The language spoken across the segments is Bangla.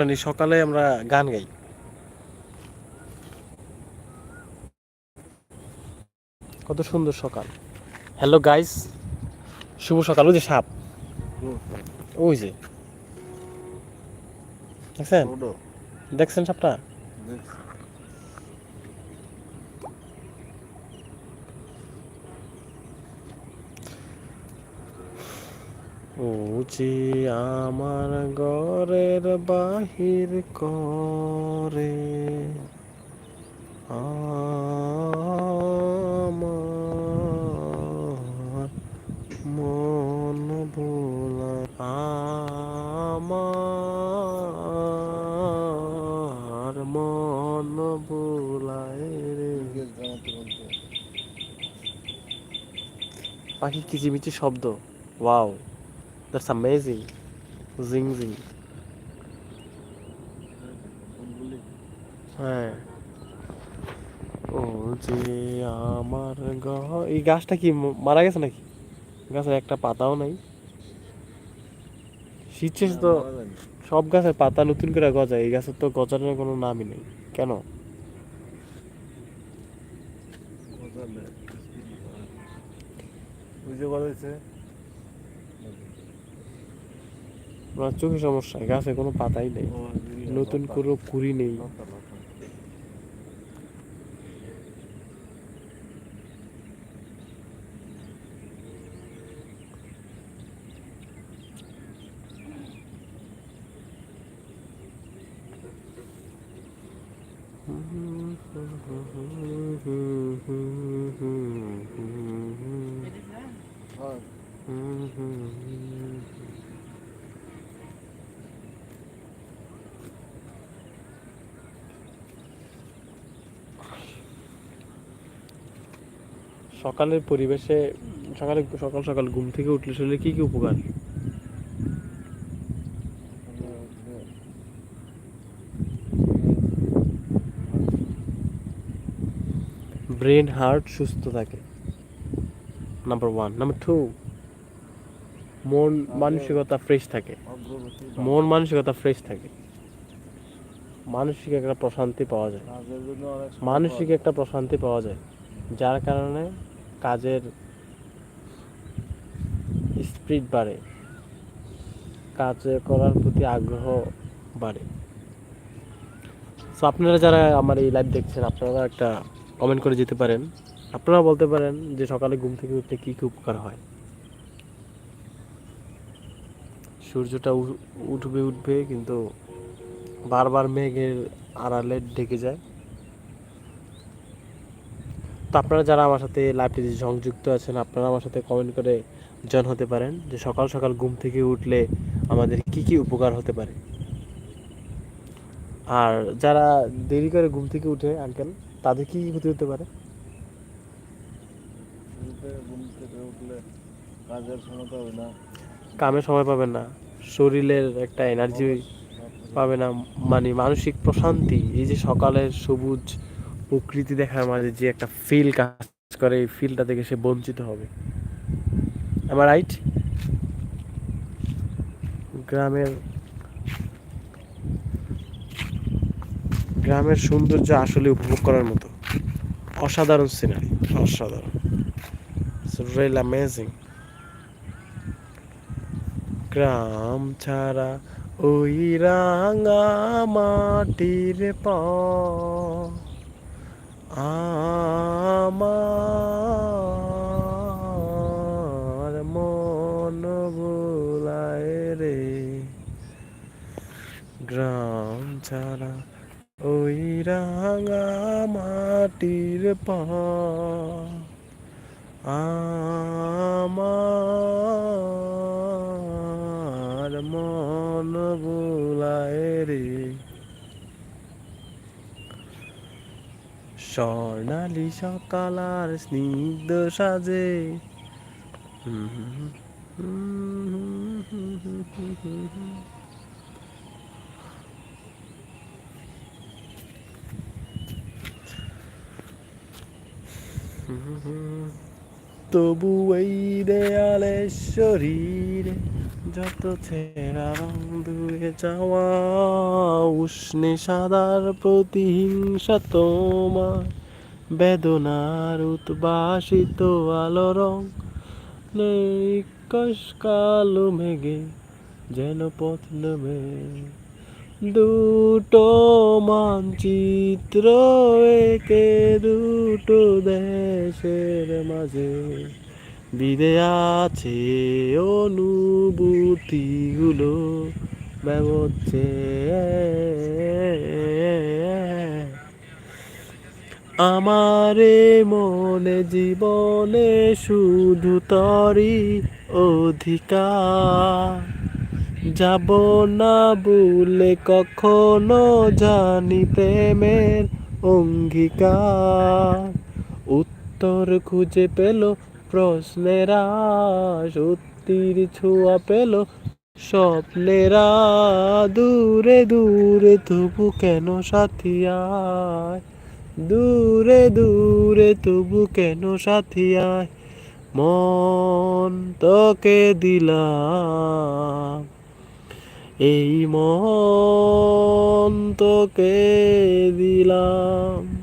মানে সকালে আমরা গান গাই। কত সুন্দর সকাল। হ্যালো গাইস শুভ সকাল। ওই যে সাপ। ওই যে। দেখছেন? দেখছেন সাপটা? ও যে আমার ঘরের বাহির করে। আমার মন ভোলা। আমার মন ভোলায় রে। পাখির কিচিমিচি শব্দ। ওয়াও। দ্যাটস অ্যামেজিং জিং জিং হ্যাঁ ও যে আমার গ- এই গাছটা কি মারা গেছে নাকি? গাছের একটা পাতাও নাই। শীত শেষ তো সব গাছের পাতা নতুন করে গজায় এই গাছের তো গজানোর কোনো নামই নেই। কেন? আমার চোখে সমস্যা গাছে কোনো পাতাই নেই নতুন কোনো কুড়ি নেই সকালের পরিবেশে সকালে সকাল সকাল ঘুম থেকে উঠলে শরীরে কি কি উপকার? ব্রেন হার্ট সুস্থ থাকে। নাম্বার ওয়ান নাম্বার টু মন মানসিকতা ফ্রেশ থাকে। মন মানসিকতা ফ্রেশ থাকে। মানসিক একটা প্রশান্তি পাওয়া যায়। মানসিক একটা প্রশান্তি পাওয়া যায়। যার কারণে কাজের স্পিড বাড়ে, কাজ করার প্রতি আগ্রহ বাড়ে। সো আপনারা যারা আমার এই লাইভ দেখছেন, আপনারা একটা কমেন্ট করে যেতে পারেন। আপনারা বলতে পারেন যে সকালে ঘুম থেকে উঠতে কী কী উপকার হয়। সূর্যটা উঠবে উঠবে, কিন্তু বারবার মেঘের আড়ালে ঢেকে যায়। তো আপনারা যারা আমার সাথে লাইভটিতে সংযুক্ত আছেন আপনারা আমার সাথে কমেন্ট করে জয়েন হতে পারেন যে সকাল সকাল ঘুম থেকে উঠলে আমাদের কি কি উপকার হতে পারে। আর যারা দেরি করে ঘুম থেকে উঠে আঙ্কেল তাদের কি কি ক্ষতি হতে পারে? কাজের ক্ষমতা হবে না। কামে সময় পাবেন না শরীরের একটা এনার্জি পাবে না মানে মানসিক প্রশান্তি এই যে সকালের সবুজ প্রকৃতি দেখার মাঝে যে একটা ফিল কাজ করে, এই ফিলটা থেকে সে বঞ্চিত হবে। আমার রাইট গ্রামের গ্রামের সৌন্দর্য আসলে উপভোগ করার মতো। অসাধারণ সিনারি অসাধারণ। রিয়েল অ্যামেজিং গ্রাম ছাড়া ওই রাঙা মাটির প আমার মন ভোলায় রে। গ্রাম ছাড়া ওই রাঙা মাটির পা। আমার মন ভোলায় রে। স্বর্ণালী সকাল আর স্নিগ্ধ সাজে। তবু এই দেয়ালে শরীরে যত ছেঁড়া রং ধুয়ে যাওয়া উষ্ণে সাদার প্রতিহিংসা তোমার। বেদনার উদ্বাসিত আলো রং নিকশ কালো মেঘে যেন পথ নেমে। দুটো মানচিত্র একে দুটো দেশের মাঝে। বিদে আছে অনুভূতিগুলো ব্যবচ্ছে আমারে মনে জীবনে শুধু তরি অধিকার। যাব না বলে কখনো জানি প্রেমের অঙ্গীকার। উত্তর খুঁজে পেল প্রশ্নেরা সত্যির ছোঁয়া পেল, স্বপ্নেরা দূরে দূরে, তবু কেন সাথিয়ায় দূরে দূরে, তবু কেন সাথিয়ায় মন তোকে দিলাম, এই মন তোকে দিলাম।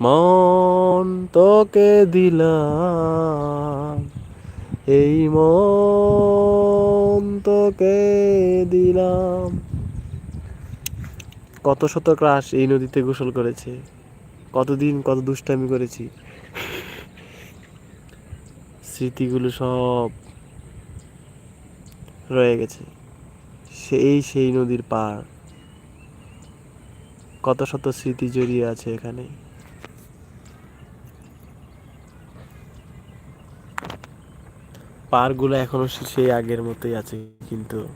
মন তোকে দিলাম। এই মন তোকে দিলাম। কত শত ক্রাশ এই নদীতে গোসল করেছে। কতদিন কত দুষ্টামি করেছি। স্মৃতিগুলো সব রয়ে গেছে। সেই সেই নদীর পার কত শত স্মৃতি জড়িয়ে আছে এখানে। পারগুলো এখনও সেই আগের মতোই আছে কিন্তু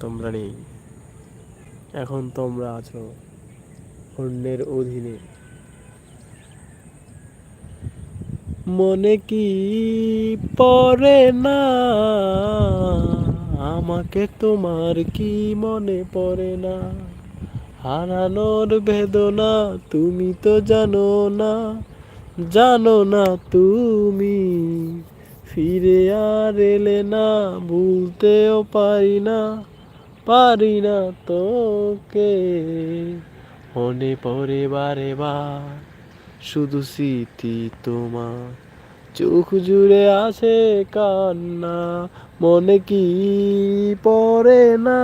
তোমরা নেই। এখন তোমরা আছো অন্যের অধীনে। মনে কি পড়ে না? আমাকে তোমার কি মনে পড়ে না? হারানোর বেদনা তুমি তো জানো না। জানো না তুমি, ফিরে আর এলে না, ভুলতেও পারি না পারি না তোকে। মনে পড়ে বারে বার, শুধু স্মৃতি তোমার। চোখ জুড়ে আছে কান্না, মনে কি পড়ে না?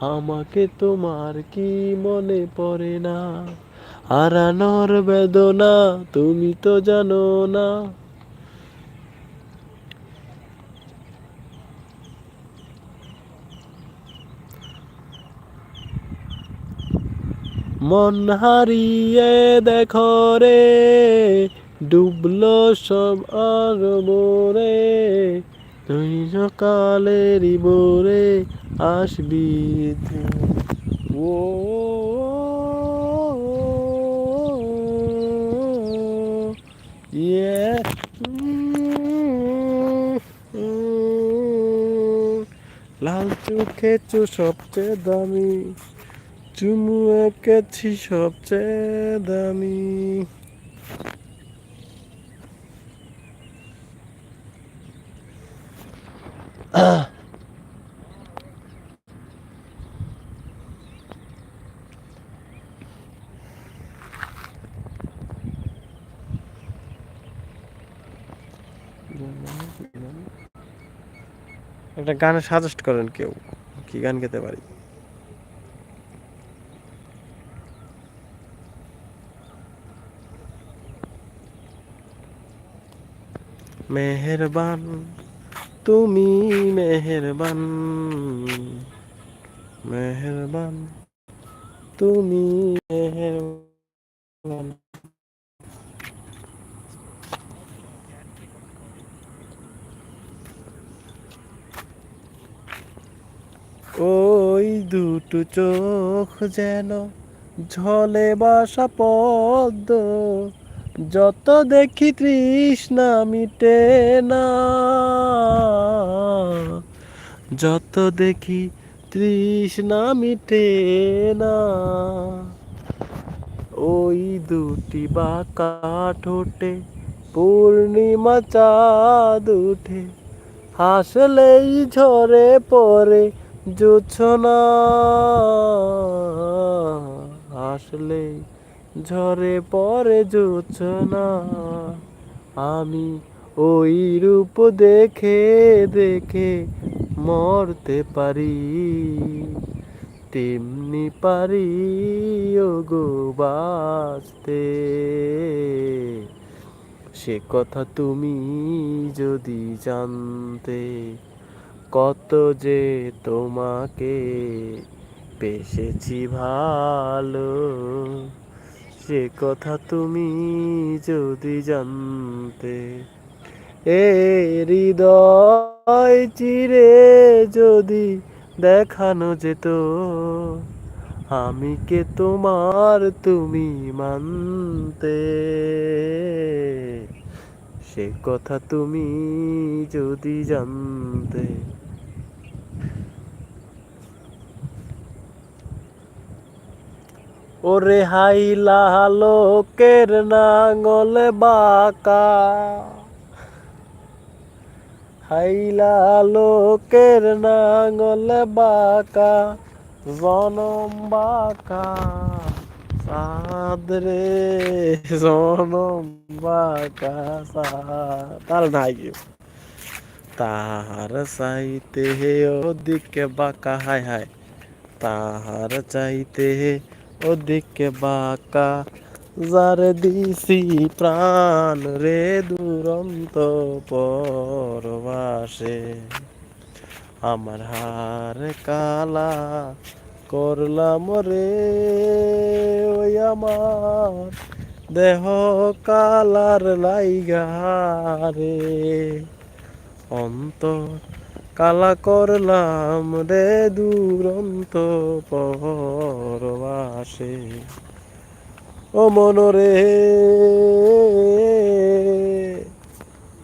আমাকে তোমার কি মনে পড়ে না? হারানোর বেদনা তুমি তো জানো না মন হারিয়ে দেখো রে, ডুবলো সব আর মোরে তুই সকালেরই মোরে আসবি। ও লাল চোখে চো সবচেয়ে দামি চুমু এঁকেছি সবচেয়ে দামি। একটা গান সাজেস্ট করেন কেউ, কি গান গেতে পারি? মেহেরবান, তুমি মেহেরবান মেহেরবান, তুমি মেহেরবান। ওই দুটো চোখ যেন ঝলে বাসা পদ্ম। যত দেখি তৃষ্ণা মিটে না। যত দেখি তৃষ্ণা মিটে না। ওই দুটি বাঁকা ঠোঁটে পূর্ণিমা চাঁদ উঠে। হাসলেই ঝরে পড়ে জোছনা হাসলেই ঝরে পরে জোছনা আমি ওই রূপ দেখে দেখে মরতে পারি। তেমনি পারি গো বাঁচতে। সে কথা তুমি যদি জানতে কত যে তোমাকে পেশেছি ভালো। সে কথা তুমি যদি জানতে, এ হৃদয় চিরে যদি দেখানো যেত, আমি কে তোমার তুমি মানতে? সে কথা তুমি যদি জানতে ওরে হাইলা লোকের নাঙল বাকা। হাইলা লোকের নাঙল বাকা, জনম বাকা। সাদ রে, জনম বাকা তার নাই। তাহার চাইতে ওদিকে বাঁকা। হায় হায় তাহার চাইতে ওদিকে বাঁকা যারে দিছি প্রাণ রে দুরন্ত পরবাসে। আমার হার কালা করলাম রে ওই আমার দেহ কালার লাইগা রে। অন্তর কালা করলাম রে দুরন্ত পরবাসে। ও মনরে,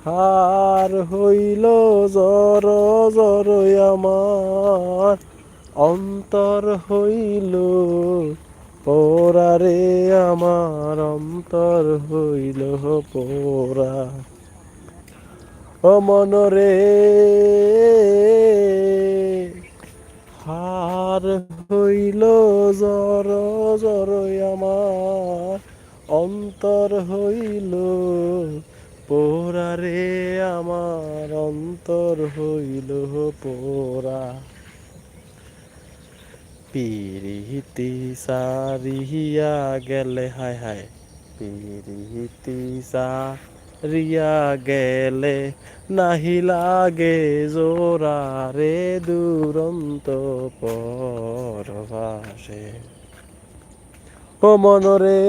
হার হইল জর জর আমার। অন্তর হইল পোরা রে, আমার অন্তর হইল পোরা ও মনরে। হার হইল জর জর আমার অন্তর হইল। পোরা রে আমার অন্তর হইল পোরা পিরিতি সারিয়া গেলে, হায় হায়। পিরিতি সারিয়া গেলে নাহি লাগে জোরা রে দুরন্ত পরবাসে। ও মনরে।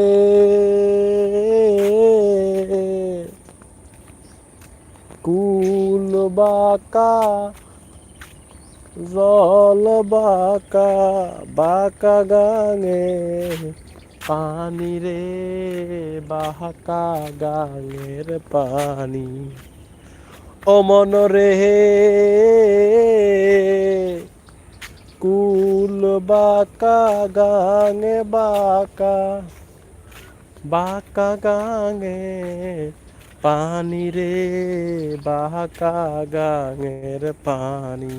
কুল বাকা, জল বাকা বাকা গাঙে। পানি রে, বাহাকা গাঙের পানি। ও মন রে, কুল বাকা গাঙে বাকা বাকা গাঙে পানি রে বাহাকা গাঙের পানি।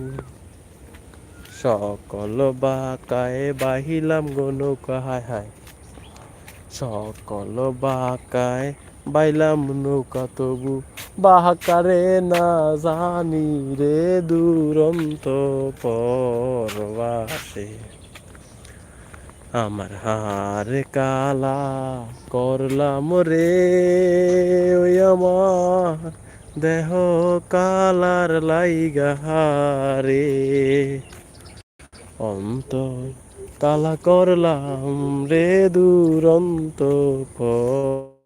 সকল বাকায় বাহিলাম গো নৌকা, হায় হায়। সকল বাকায় বাইলাম নৌকা তবু। বাহাকারে না জানি রে দুরন্ত পরবাসে। আমার হার কালা করলাম রে ওই আমার দেহ কালার লাইগা রে অন্তর কালা করলাম রে দুরন্ত পরে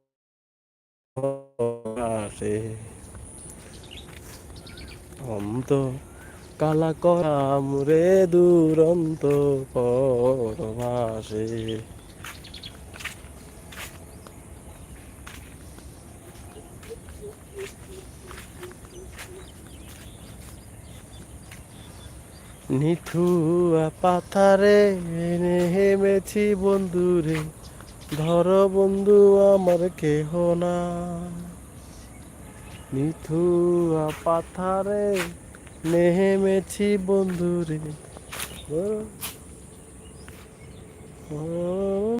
অন্তর কালা করাম রে দুরন্ত পরবাসে নিঠুয়া পাথারে হেমেছি বন্ধুরে। ধর বন্ধু আমার কেহ না নিথুয়া পাথারে নেহেমেছি বন্ধুরে। ও।